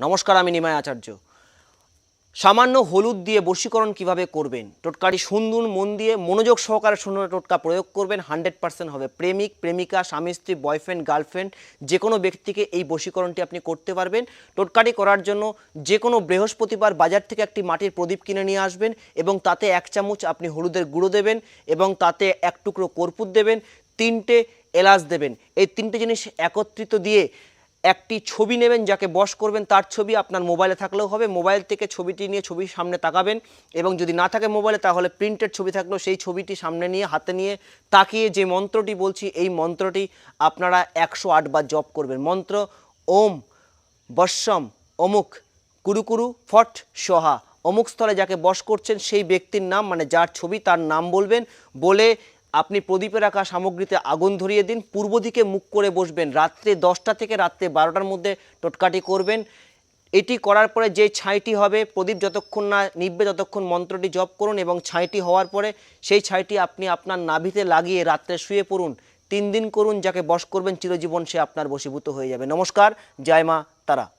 নমস্কার, আমি নিমাই আচার্য। সামান্য হলুদ দিয়ে বশীকরণ কীভাবে করবেন? টোটকাটি সুন্দর মন দিয়ে মনোযোগ সহকারে শুনুন টোটকা প্রয়োগ করবেন, হান্ড্রেড পার্সেন্ট হবে। প্রেমিক, প্রেমিকা, স্বামী, স্ত্রী, বয়ফ্রেন্ড, গার্লফ্রেন্ড যে কোনো ব্যক্তিকে এই বশীকরণটি আপনি করতে পারবেন। টোটকাটি করার জন্য যে কোনো বৃহস্পতিবার বাজার থেকে একটি মাটির প্রদীপ কিনে নিয়ে আসবেন এবং তাতে এক চামচ আপনি হলুদের গুঁড়ো দেবেন এবং তাতে এক টুকরো কর্পূর দেবেন, তিনটে এলাচ দেবেন। এই তিনটে জিনিস একত্রিত দিয়ে একটি ছবি নেবেন যাকে বশ করবেন, তার ছবি আপনার মোবাইলে থাকলেও হবে। মোবাইল থেকে ছবিটি নিয়ে ছবির সামনে তাকাবেন এবং যদি না থাকে মোবাইলে, তাহলে প্রিন্টেড ছবি থাকলেও সেই ছবিটি সামনে নিয়ে, হাতে নিয়ে তাকিয়ে যে মন্ত্রটি বলছি, এই মন্ত্রটি আপনারা একশো আটবার জপ করবেন। মন্ত্র, ওম বশ্যম অমুক কুরুকুরু ফট সোহা। অমুক স্থলে যাকে বশ করছেন, সেই ব্যক্তির নাম মানে যার ছবি, তার নাম বলবেন। বলে আপনি প্রদীপে রাখা সামগ্রীতে আগুন ধরিয়ে দিন, পূর্ব দিকে মুখ করে বসবেন। রাত্রে দশটা থেকে রাত্রে বারোটার মধ্যে টোটকাটি করবেন। এটি করার পরে যে ছাইটি হবে, প্রদীপ যতক্ষণ না নিববে ততক্ষণ মন্ত্রটি জপ করুন এবং ছাইটি হওয়ার পরে সেই ছাইটি আপনি আপনার নাভিতে লাগিয়ে রাত্রে শুয়ে পড়ুন। তিন দিন করুন, যাকে বশ করবেন, চিরজীবন সে আপনার বশীভূত হয়ে যাবে। নমস্কার, জয় মা তারা।